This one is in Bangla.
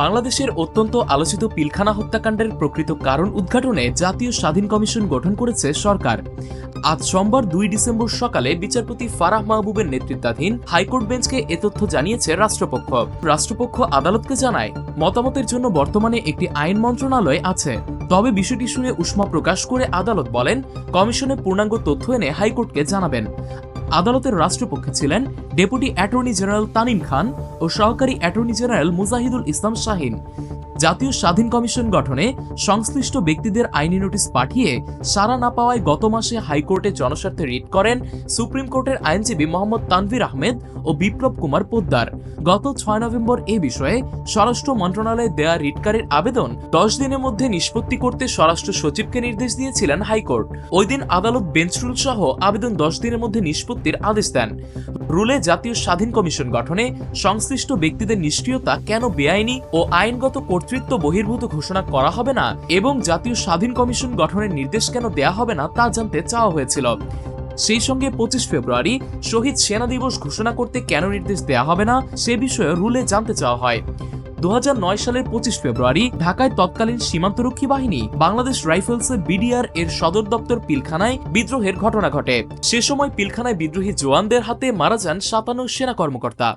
বাংলাদেশের অত্যন্ত আলোচিত পিলখানা হত্যাকাণ্ডের প্রকৃত কারণ উদ্ঘাটনে জাতীয় স্বাধীন কমিশন গঠন করেছে সরকার। আজ সোমবার দুই ডিসেম্বর সকালে বিচারপতি ফারাহ মাহবুবের নেতৃত্বাধীন হাইকোর্ট বেঞ্চকে এ তথ্য জানিয়েছে রাষ্ট্রপক্ষ। রাষ্ট্রপক্ষ আদালতকে জানায়, মতামতের জন্য বর্তমানে একটি আইন মন্ত্রণালয় আছে। তবে বিষয়টি শুনে উষ্মা প্রকাশ করে আদালত বলেন, কমিশনে পূর্ণাঙ্গ তথ্য এনে হাইকোর্টকে জানাবেন। আদালতের রাষ্ট্রপক্ষে ছিলেন deputy attorney general Tanim Khan ও সহকারী অ্যাটর্নি জেনারেল মুজাহিদুল ইসলাম শাহিন। জাতীয় স্বাধীন কমিশন গঠনে সংশ্লিষ্ট ব্যক্তিদের আইনি নোটিশ পাঠিয়ে সাড়া না পাওয়ায় গত মাসে হাইকোর্টে জনস্বার্থে রিট করেন সুপ্রিম কোর্টের আইনজীবী মোহাম্মদ তানভীর আহমেদ ও বিপ্লব কুমার পোদ্দার। গত ছয় নভেম্বর এ বিষয়ে স্বরাষ্ট্র মন্ত্রণালয়ে দেয়া রিটকারীর আবেদন দশ দিনের মধ্যে নিষ্পত্তি করতে স্বরাষ্ট্র সচিবকে নির্দেশ দিয়েছিলেন হাইকোর্ট। ওই দিন আদালত বেঞ্চ রুল সহ আবেদন দশ দিনের মধ্যে নিষ্পত্তির আদেশ দেন। রুলে জাতীয় স্বাধীন কমিশন গঠনে সংশ্লিষ্ট ব্যক্তিদের নিষ্ক্রিয়তা কেন বেআইনি ও আইনগত কর্তৃত্ব বহির্ভূত ঘোষণা করা হবে না এবং জাতীয় স্বাধীন কমিশন গঠনের নির্দেশ কেন দেয়া হবে না তা জানতে চাওয়া হয়েছিল। সেই সঙ্গে পঁচিশ ফেব্রুয়ারি শহীদ সেনা দিবস ঘোষণা করতে কেন নির্দেশ দেয়া হবে না সে বিষয়ে রুলে জানতে চাওয়া হয়। দু হাজার নয় সালের পঁচিশ ফেব্রুয়ারি ঢাকায় তৎকালীন সীমান্তরক্ষী বাহিনী বাংলাদেশ রাইফেলসের বিডিআর এর সদর দপ্তর পিলখানায় বিদ্রোহের ঘটনা ঘটে। সে সময় পিলখানায় বিদ্রোহী জওয়ানদের হাতে মারা যান সাতান্ন সেনা কর্মকর্তা।